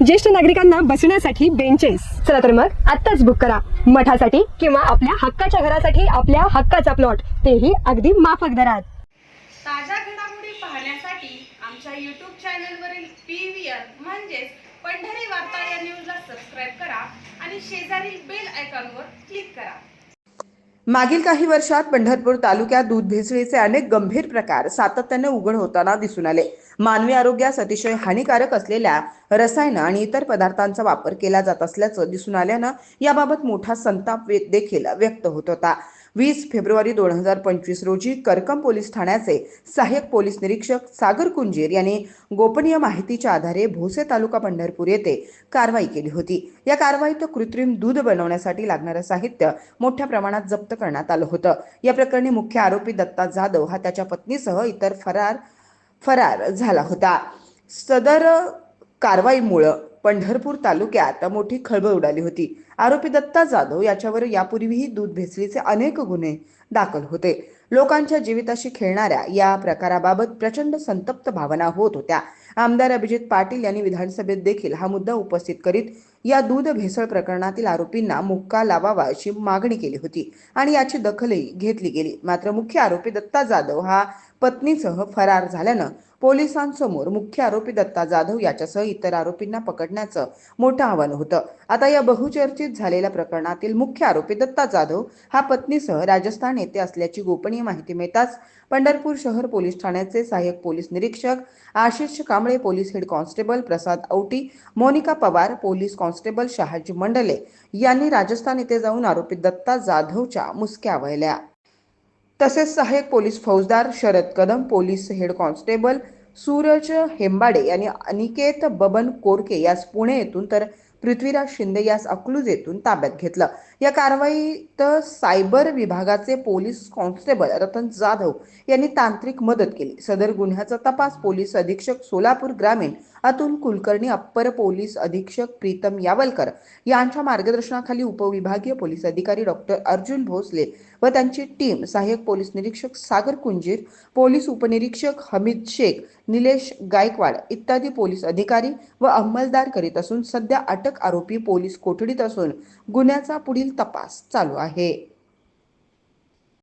ज्येष्ठ नागरिकांना बसण्यासाठी बेंचेस चला तर मग आत्ताच बुक करा. मठासाठी किंवा आपल्या हक्काच्या घरासाठी आपल्या हक्काचा प्लॉट तेही अगदी माफक दरात. ताज्या घडामोडी पाहण्यासाठी आमच्या यूट्यूब चॅनलवरील पी व्ही आर म्हणजेच पंढरी वार्ता या न्यूजला सबस्क्राईब करा आणि शेजारील बेल आयकॉनवर क्लिक करा. मागील काही वर्षात पंढरपूर तालुक्यात दूध भेसळीचे अनेक गंभीर प्रकार सातत्याने उघड होताना दिसून आले. मानवी आरोग्यास अतिशय हानिकारक असलेल्या रसायनं आणि इतर पदार्थांचा वापर केला जात असल्याचं दिसून आल्यानं याबाबत मोठा संताप वे- देखील व्यक्त होत होता. वीस फेब्रुवारी दोन हजार पंचवीस रोजी करकम पोलीस ठाण्याचे सहाय्यक पोलीस निरीक्षक सागर कुंजीर यांनी गोपनीय माहितीच्या आधारे भोसे तालुका पंढरपूर येथे कारवाई केली होती. या कारवाईत कृत्रिम दूध बनवण्यासाठी लागणारं साहित्य मोठ्या प्रमाणात जप्त करण्यात आलं होतं. या प्रकरणी मुख्य आरोपी दत्ता जाधव हा त्याच्या पत्नीसह इतर फरार फरार झाला होता. सदर कारवाईमुळं पंढरपूर तालुक्यात मोठी खळबळ उडाली होती. आरोपी दत्ता जाधव याच्यावर यापूर्वीही दूध भेसळीचे अनेक गुन्हे दाखल होते. लोकांच्या जीविताशी खेळणाऱ्या या प्रकाराबाबत प्रचंड संतप्त भावना होत होत्या. आमदार अभिजित पाटील यांनी विधानसभेत देखील हा मुद्दा उपस्थित करीत या दूध भेसळ प्रकरणातील आरोपींना मुक्का लावावा अशी मागणी केली होती आणि याची दखलही घेतली गेली. मात्र मुख्य आरोपी दत्ता जाधव हा पत्नीसह फरार झाल्यानं पोलिसांसमोर मुख्य आरोपी दत्ता जाधव याच्यासह इतर आरोपींना पकडण्याचं मोठं आव्हान होतं. आता या बहुचर्चित झालेल्या प्रकरणातील मुख्य आरोपी दत्ता जाधव हा पत्नीसह राजस्थान येथे असल्याची गोपनीय माहिती मिळताच पंढरपूर शहर पोलीस ठाण्याचे सहाय्यक पोलीस निरीक्षक Ashish Kamble police head constable Prasad Auti Monika Pawar police constable Shahaji Mandle यांनी राजस्थान येथे जाऊन आरोपी दत्ता जाधवच्या मुसक्या वळल्या तसेच सहाय्यक पोलीस फौजदार Sharad Kadam police head constable Suraj Hembade यांनी अनिकेत बबन कोरके यास पुणे येथून तर पृथ्वीराज शिंदे यास अकलूज येथून ताब्यात घेतलं. या कारवाईत सायबर विभागाचे पोलीस कॉन्स्टेबल रतन जाधव यांनी तांत्रिक मदत केली. सदर गुन्ह्याचा तपास पोलीस अधीक्षक सोलापूर ग्रामीण अतुल कुलकर्णी अप्पर पोलीस अधीक्षक प्रीतम यावलकर यांच्या मार्गदर्शनाखाली उपविभागीय पोलीस अधिकारी डॉक्टर अर्जुन भोसले व त्यांची टीम सहाय्यक पोलीस निरीक्षक सागर कुंजीर पोलीस उपनिरीक्षक हमीद शेख निलेश गायकवाड इत्यादी पोलीस अधिकारी व अंमलदार करीत असून सध्या अटक आरोपी पोलीस कोठडीत असून गुन्ह्याचा पुढील तपास चालू आहे.